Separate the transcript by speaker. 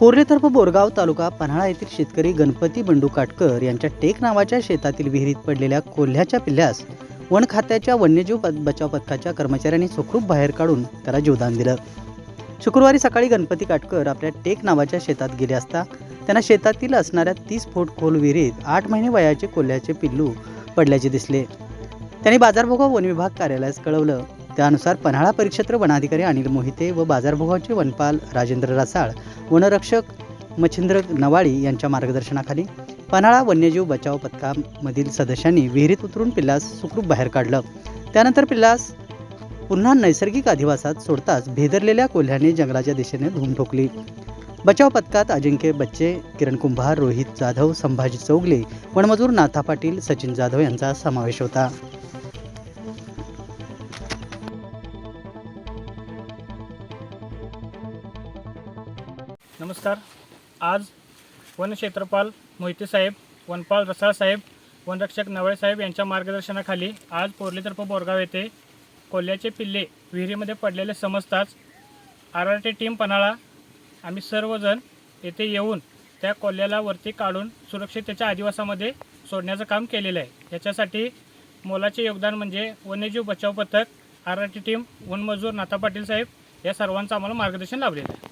Speaker 1: कोर्लेतर्फ बोरगाव तालुका पन्हाळा येथील शेतकरी गणपती बंडू काटकर यांच्या टेक नावाच्या शेतातील विहिरीत पडलेल्या कोल्ह्याच्या पिल्ल्यास वन खात्याच्या वन्यजीव पद- बचाव पथकाच्या कर्मचाऱ्यांनी सुखरूप बाहेर काढून त्याला जीवदान दिलं. शुक्रवारी सकाळी गणपती काटकर आपल्या टेक नावाच्या शेतात गेले असता त्यांना शेतातील असणाऱ्या तीस फूट खोल विहिरीत आठ महिने वयाचे कोल्ह्याचे पिल्लू पडल्याचे दिसले. त्यांनी बाजारभोगा वन विभाग कार्यालयास कळवलं त्यानुसार पन्हाळा परिक्षेत्र वनाधिकारी अनिल मोहिते व बाजारभोगावचे वनपाल राजेंद्र रसाळ वनरक्षक मच्छिंद्र नवाळी यांच्या मार्गदर्शनाखाली पन्हाळा वन्यजीव बचाव पथकामधील सदस्यांनी विहिरीत उतरून पिल्लास सुखरूप बाहेर काढलं. त्यानंतर पिल्लास पुन्हा नैसर्गिक अधिवासात सोडताच भेदरलेल्या कोल्ह्याने जंगलाच्या दिशेने धूम ठोकली. बचाव पथकात अजिंक्य बच्चे किरण कुंभार रोहित जाधव संभाजी चौगले वनमजूर नाथा पाटील सचिन जाधव यांचा समावेश होता.
Speaker 2: नमस्कार. आज वनक्षेत्रपाल मोहिते साहेब वनपाल रसाळ साहेब वनरक्षक नवळे साहेब यांच्या मार्गदर्शनाखाली आज पोर्लीतर्फ बोरगाव येथे कोल्ह्याचे पिल्ले विहिरीमध्ये पडलेले समजताच R R T team Panhala आम्ही सर्वजण येथे येऊन त्या कोल्ह्याला वरती काढून सुरक्षित त्याच्या आदिवासामध्ये सोडण्याचं काम केलेलं आहे. याच्यासाठी मोलाचे योगदान म्हणजे वन्यजीव बचाव पथक आर आर टी टीम वनमजूर नाथा पाटील साहेब या सर्वांचं आम्हाला मार्गदर्शन लाभलेलं आहे.